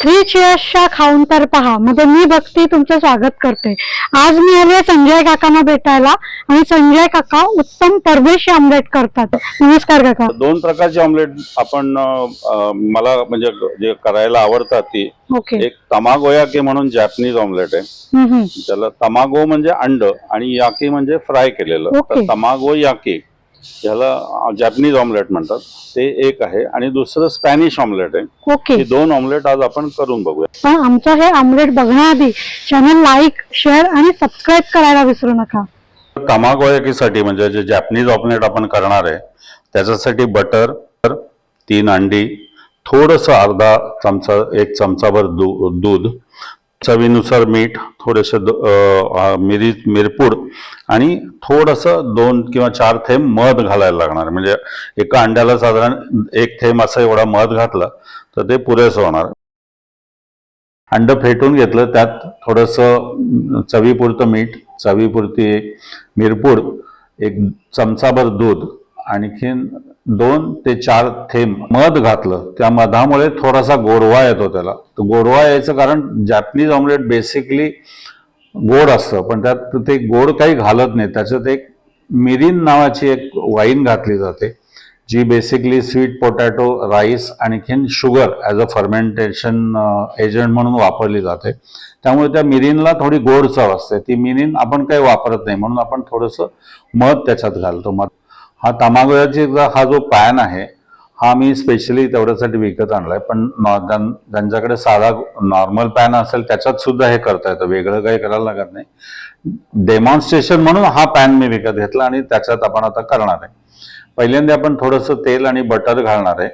Three चेअर्सच्या खाऊन तर पहा. मध्ये मी भक्ती तुमचं स्वागत करते. आज मी आले संजय काकांना भेटायला. आणि संजय काका उत्तम परदेशी आमलेट करतात. नमस्कार काका. दोन प्रकारचे ऑमलेट आपण अ, मला म्हणजे जे करायला आवडतात ती. ओके. एक तमागोयाके म्हणून जॅपनीज ऑमलेट आहे. हम्म, हम्म. त्याला तमागो म्हणजे अंड आणि याकी म्हणजे फ्राय केलेलं. ओके. तर तमागो याकी ह्याला जॅपनीज ऑमलेट म्हणतात. ते एक आहे आणि दुसरं स्पॅनिश ऑमलेट आहे. ओके ही दोन ऑमलेट आज आपण करून बघूया पण आमचं हे आमलेट बघण्याआधी चॅनल लाईक शेअर आणि सबस्क्राईब करायला विसरू नका. तमागोयाकीसाठी म्हणजे जे जॅपनीज ऑमलेट आपण करणार आहे त्याच्यासाठी बटर तीन अंडी थोडस अर्धा चमचा एक चमचाभर दूध चवीनुसार मीठ थोडेसे मिरी मिरपूड आणि थोडंसं दोन किंवा चार थेंब मध घालायला लागणार. म्हणजे एका अंड्याला साधारण एक थेंब असं एवढा मध घातलं तर ते पुरेसं होणार. अंड फेटून घेतलं त्यात थोडंसं चवीपुरतं मीठ चवीपुरती मिरपूड एक चमचाभर दूध आणखीन दोन ते चार थेंब मध घातलं. त्या मधामुळे थोडासा गोडवा येतो त्याला. तर गोडवा यायचं कारण जॅपनीज ऑमलेट बेसिकली गोड असतं. पण त्यात ते गोड काही घालत नाही. त्याच्यात एक मिरीन नावाची एक वाईन घातली जाते जी बेसिकली स्वीट पोटॅटो राईस आणखीन sugar as a fermentation agent म्हणून वापरली जाते. त्यामुळे त्या मिरीनला थोडी गोड चव असते. ती मिरीन आपण काही वापरत नाही. म्हणून आपण थोडंसं मध त्याच्यात घालतो. मध हा तमागोयाची हा जो पॅन आहे हा मी स्पेशली तेवढ्यासाठी विकत आणलाय. पण नॉ- ज्यांच्याकडे साधा नॉर्मल पॅन असेल त्याच्यात सुद्धा हे करता येतं. वेगळं काही करायला लागत नाही. डेमॉन्स्ट्रेशन म्हणून हा पॅन मी विकत घेतला आणि त्याच्यात आपण आता करणार आहे. पहिल्यांदा आपण थोडंसं तेल आणि बटर घालणार आहे.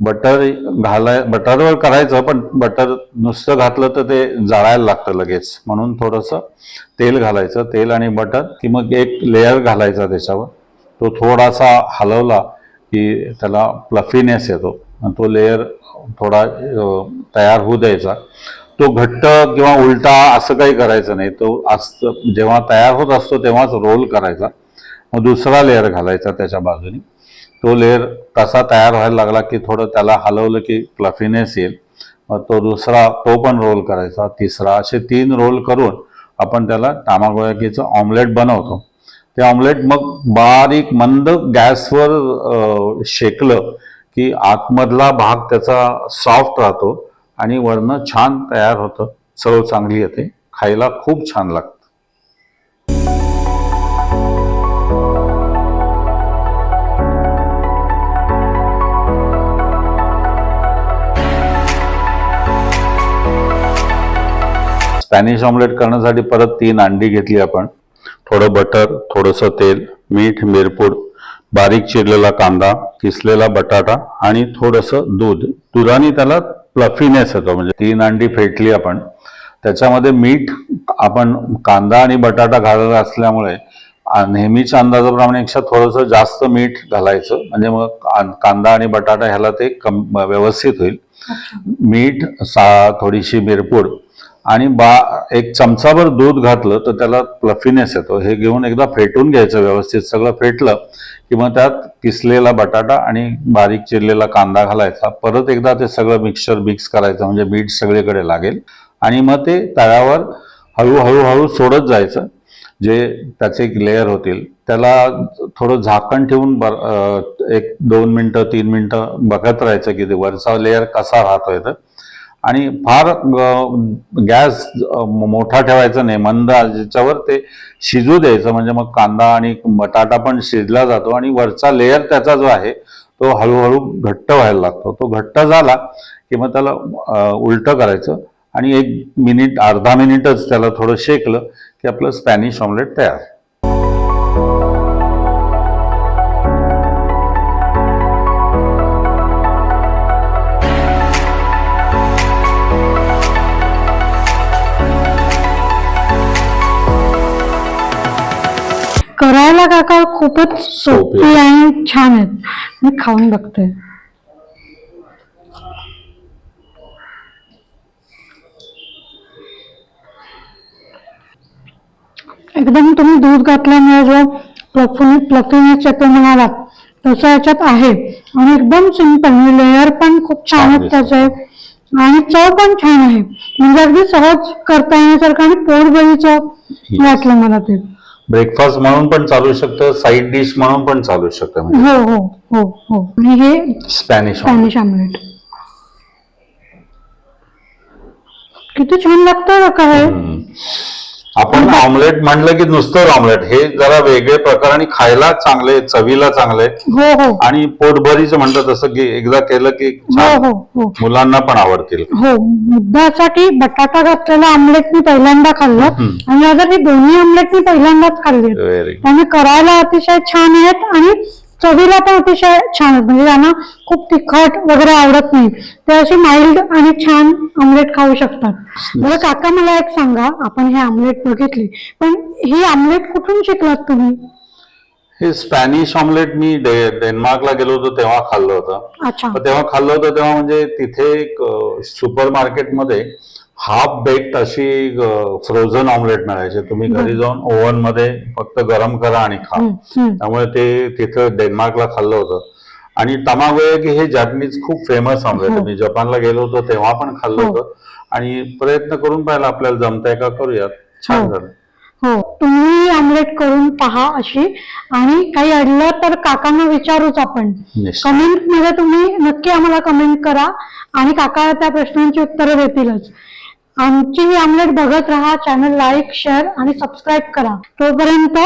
बटर घालाय बटरवर करायचं पण बटर नुसतं घातलं तर ते जाळायला लागतं लगेच. म्हणून थोडंसं तेल घालायचं. तेल आणि बटर की मग एक लेअर घालायचा त्याच्यावर. तो थोडासा हलवला की त्याला प्लफीनेस येतो. आणि तो लेअर थोडा तयार होऊ द्यायचा. तो घट्ट किंवा उलटा असं काही करायचं नाही. तो असं जेव्हा तयार होत असतो तेव्हाच रोल करायचा. मग दुसरा लेअर घालायचा त्याच्या बाजूने. तो लेअर तसा तयार व्हायला लागला की थोडं त्याला हलवलं की प्लफिनेस येईल. मग तो दुसरा तो पण रोल करायचा. तिसरा असे तीन रोल करून आपण त्याला टामागोयाकीचं ऑमलेट बनवतो. ते ऑमलेट मग बारीक मंद गॅसवर शेकलं की आतमधला भाग त्याचा सॉफ्ट राहतो आणि वरनं छान तयार होतं. चव चांगली येते. खायला खूप छान लागतं. स्पॅनिश ऑमलेट करण्यासाठी परत तीन अंडी घेतली आपण. थोडं बटर थोडंसं तेल मीठ मिरपूड बारीक चिरलेला कांदा किसलेला बटाटा आणि थोडंसं दूध. दुधाने त्याला प्लफीनेस येतो म्हणजे तीन अंडी फेटली आपण. त्याच्यामध्ये मीठ आपण कांदा आणि बटाटा घालत असल्यामुळे नेहमीच्या अंदाजाप्रमाणेपेक्षा थोडंसं जास्त मीठ घालायचं. म्हणजे मग कांदा आणि बटाटा ह्याला ते कम व्यवस्थित होईल. मीठ सा थोडीशी मिरपूड आणि बा एक चमचाभर दूध घातलं तर त्याला प्लफीनेस येतो. हे घेऊन एकदा फेटून घ्यायचं व्यवस्थित. सगळं फेटलं की मग त्यात किसलेला बटाटा आणि बारीक चिरलेला कांदा घालायचा. परत एकदा ते सगळं मिक्सचर मिक्स करायचं म्हणजे मीठ सगळीकडे लागेल. आणि मग ते तव्यावर हळूहळू हळू सोडत जायचं जे त्याचे एक लेअर होतील. त्याला थोडं झाकण ठेवून बर एक दोन मिनटं तीन मिनटं बघत राहायचं की ते वरचा लेअर कसा राहतोय तर. आणि फार गॅस मोठा ठेवायचा नाही. मंद ज्याच्यावर ते शिजू द्यायचं. म्हणजे मग कांदा आणि बटाटा पण शिजला जातो आणि वरचा लेअर त्याचा जो आहे तो हळूहळू घट्ट व्हायला लागतो. तो घट्ट झाला की मग त्याला उलटं करायचं आणि एक मिनिट अर्धा मिनिटच त्याला थोडं शेकलं की आपलं स्पॅनिश ऑमलेट तयार. काका खूपच सोपी. आणि छान आहेत मी खाऊन बघते. एकदम तुम्ही दूध घातल्यामुळे जो प्लफी प्लफीनेस येतो म्हणालात तसं याच्यात आहे. आणि एकदम सिंपल लेअर पण खूप छान आहेत त्याचे. आणि चव पण छान आहे. म्हणजे अगदी सहज करता येण्यासारखं आणि पोटभरीचं वाटलं मला ते. ब्रेकफास्ट म्हणून पण चालू शकतं साईड डिश म्हणून पण चालू शकतं म्हणजे. हो हो हो हो. आणि हे स्पॅनिश स्पॅनिश आमलेट किती छान लागतं का हे? हम्म. आपण ऑमलेट म्हणलं की नुसतं ऑमलेट हे जरा वेगळे प्रकार आणि खायला चांगले चवीला चांगले. हो हो. आणि पोटभरीचं म्हणतं तसं की एकदा केलं की हो छान. हो. हो मुलांना पण आवडतील. हो मुद्द्यासाठी बटाटा घातलेला आमलेट मी पहिल्यांदा खाल्लं. हम्म. आणि आता हे दोन्ही आमलेट मी पहिल्यांदाच खाल्ले त्यामुळे करायला अतिशय छान आहेत आणि चवीला पण अतिशय छान म्हणजे त्यांना खूप तिखट वगैरे आवडत नाही. ते असे माइल्ड आणि छान आमलेट खाऊ शकतात. बरं काका मला एक सांगा. आपण हे आमलेट बघितले. पण ही आमलेट कुठून शिकलात तुम्ही? हे स्पॅनिश ऑमलेट मी डेन्मार्कला गेलो होतो तेव्हा खाल्लं होतं. तेव्हा खाल्लं होतं तेव्हा म्हणजे तिथे एक सुपर मार्केटमध्ये हाफ बेक्ड अशी फ्रोझन ऑमलेट मिळायचे. तुम्ही घरी जाऊन ओव्हनमध्ये फक्त गरम करा आणि खा. त्यामुळे ते तिथं डेन्मार्कला खाल्लं होतं. आणि तमागो की हे जॅपनीज खूप फेमस ऑमलेट हो. मी जपानला गेलो होतो तेव्हा पण खाल्लं हो. होतं. आणि प्रयत्न करून पाहिला आपल्याला जमतंय का करूयात. छान हो. झालं. हो. तुम्ही आमलेट करून पहा अशी. आणि काही अडलं तर काकांना विचारूच आपण. कमेंटमध्ये तुम्ही नक्की आम्हाला कमेंट करा. आणि काका त्या प्रश्नांची उत्तरं देतीलच. आमची ही आमलेट बघत राहा चॅनल लाईक शेअर आणि सबस्क्राईब करा. तोपर्यंत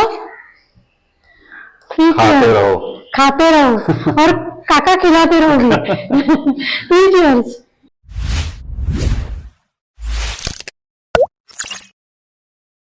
ठीक खाते रहो. खाते रहो. और काका खिलाते रहोगे.